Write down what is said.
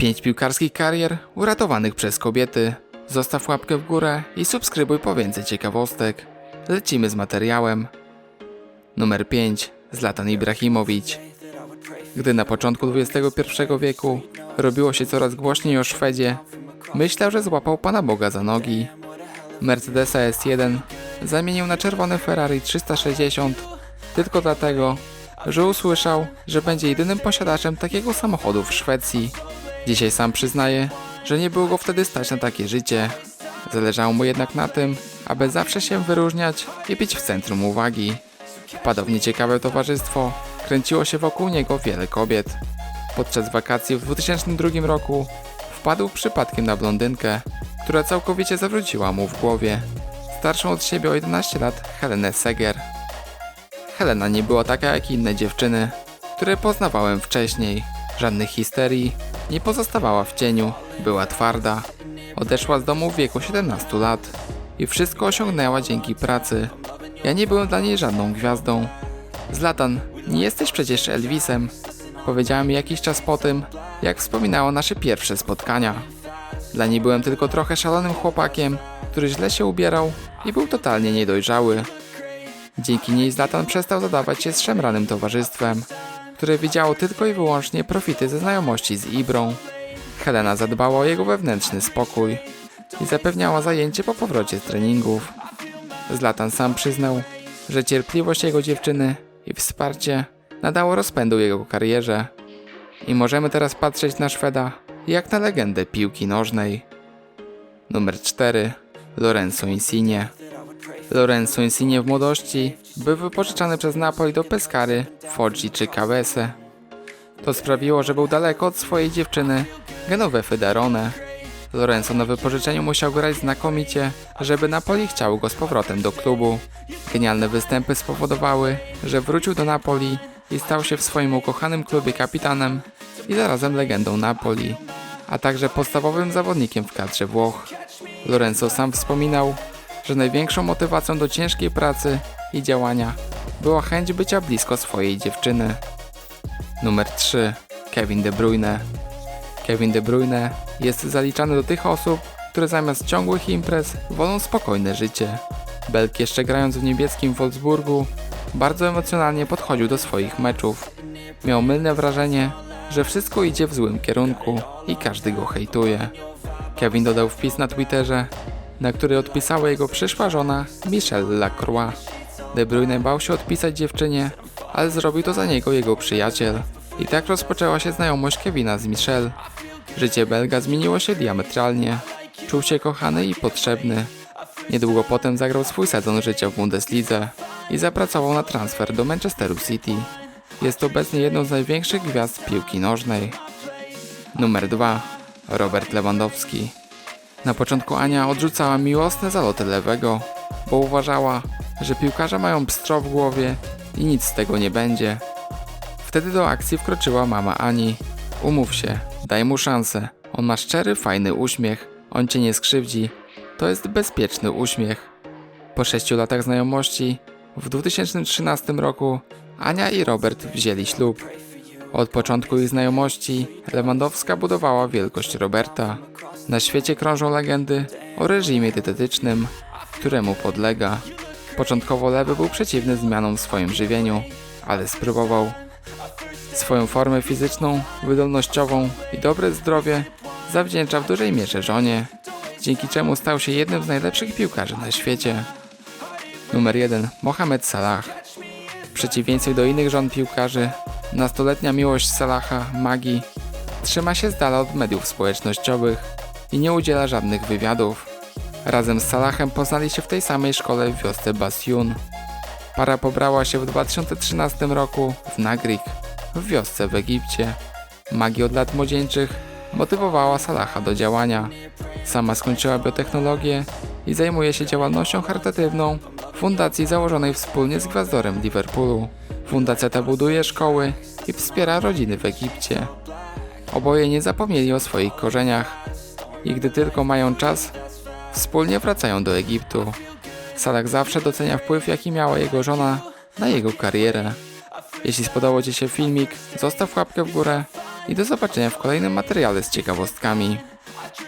Pięć piłkarskich karier uratowanych przez kobiety. Zostaw łapkę w górę i subskrybuj po więcej ciekawostek. Lecimy z materiałem. Numer 5. Zlatan Ibrahimowicz. Gdy na początku XXI wieku robiło się coraz głośniej o Szwedzie, myślał, że złapał Pana Boga za nogi. Mercedesa S1 zamienił na czerwone Ferrari 360 tylko dlatego, że usłyszał, że będzie jedynym posiadaczem takiego samochodu w Szwecji. Dzisiaj sam przyznaje, że nie było go wtedy stać na takie życie. Zależało mu jednak na tym, aby zawsze się wyróżniać i być w centrum uwagi. Wpadał w nieciekawe towarzystwo, kręciło się wokół niego wiele kobiet. Podczas wakacji w 2002 roku wpadł przypadkiem na blondynkę, która całkowicie zawróciła mu w głowie. Starszą od siebie o 11 lat Helenę Seger. Helena nie była taka jak inne dziewczyny, które poznawałem wcześniej. Żadnych histerii, nie pozostawała w cieniu, była twarda. Odeszła z domu w wieku 17 lat i wszystko osiągnęła dzięki pracy. Ja nie byłem dla niej żadną gwiazdą. Zlatan, nie jesteś przecież Elvisem, powiedziała mi jakiś czas po tym, jak wspominała nasze pierwsze spotkania. Dla niej byłem tylko trochę szalonym chłopakiem, który źle się ubierał i był totalnie niedojrzały. Dzięki niej Zlatan przestał zadawać się z szemranym towarzystwem, które widziało tylko i wyłącznie profity ze znajomości z Ibrą. Helena zadbała o jego wewnętrzny spokój i zapewniała zajęcie po powrocie z treningów. Zlatan sam przyznał, że cierpliwość jego dziewczyny i wsparcie nadało rozpędu jego karierze. I możemy teraz patrzeć na Szweda jak na legendę piłki nożnej. Numer 4. Lorenzo Insigne Lorenzo Insigne w młodości był wypożyczany przez Napoli do Pescary, Foggi czy Cavese. To sprawiło, że był daleko od swojej dziewczyny, Genovefy Darone. Lorenzo na wypożyczeniu musiał grać znakomicie, żeby Napoli chciało go z powrotem do klubu. Genialne występy spowodowały, że wrócił do Napoli i stał się w swoim ukochanym klubie kapitanem i zarazem legendą Napoli, a także podstawowym zawodnikiem w kadrze Włoch. Lorenzo sam wspominał, że największą motywacją do ciężkiej pracy i działania była chęć bycia blisko swojej dziewczyny. Numer 3. Kevin De Bruyne. Kevin De Bruyne jest zaliczany do tych osób, które zamiast ciągłych imprez wolą spokojne życie. Belk jeszcze grając w niebieskim Wolfsburgu bardzo emocjonalnie podchodził do swoich meczów. Miał mylne wrażenie, że wszystko idzie w złym kierunku i każdy go hejtuje. Kevin dodał wpis na Twitterze, na który odpisała jego przyszła żona Michelle Lacroix. De Bruyne bał się odpisać dziewczynie, ale zrobił to za niego jego przyjaciel. I tak rozpoczęła się znajomość Kevina z Michelle. Życie Belga zmieniło się diametralnie. Czuł się kochany i potrzebny. Niedługo potem zagrał swój sezon życia w Bundeslidze i zapracował na transfer do Manchesteru City. Jest obecnie jedną z największych gwiazd piłki nożnej. Numer 2. Robert Lewandowski. Na początku Ania odrzucała miłosne zaloty lewego, bo uważała, że piłkarze mają pstro w głowie i nic z tego nie będzie. Wtedy do akcji wkroczyła mama Ani. Umów się, daj mu szansę. On ma szczery, fajny uśmiech. On cię nie skrzywdzi. To jest bezpieczny uśmiech. Po sześciu latach znajomości, w 2013 roku Ania i Robert wzięli ślub. Od początku ich znajomości Lewandowska budowała wielkość Roberta. Na świecie krążą legendy o reżimie dietetycznym, któremu podlega. Początkowo Lewy był przeciwny zmianom w swoim żywieniu, ale spróbował. Swoją formę fizyczną, wydolnościową i dobre zdrowie zawdzięcza w dużej mierze żonie, dzięki czemu stał się jednym z najlepszych piłkarzy na świecie. Numer 1. Mohamed Salah. W przeciwieństwie do innych żon piłkarzy, nastoletnia miłość Salaha, Magi, trzyma się z dala od mediów społecznościowych i nie udziela żadnych wywiadów. Razem z Salahem poznali się w tej samej szkole w wiosce Basyun. Para pobrała się w 2013 roku w Nagrik, w wiosce w Egipcie. Magi od lat młodzieńczych motywowała Salaha do działania. Sama skończyła biotechnologię i zajmuje się działalnością charytatywną fundacji założonej wspólnie z gwiazdorem Liverpoolu. Fundacja ta buduje szkoły i wspiera rodziny w Egipcie. Oboje nie zapomnieli o swoich korzeniach i gdy tylko mają czas, wspólnie wracają do Egiptu. Salah zawsze docenia wpływ, jaki miała jego żona na jego karierę. Jeśli spodobał Ci się filmik, zostaw łapkę w górę i do zobaczenia w kolejnym materiale z ciekawostkami.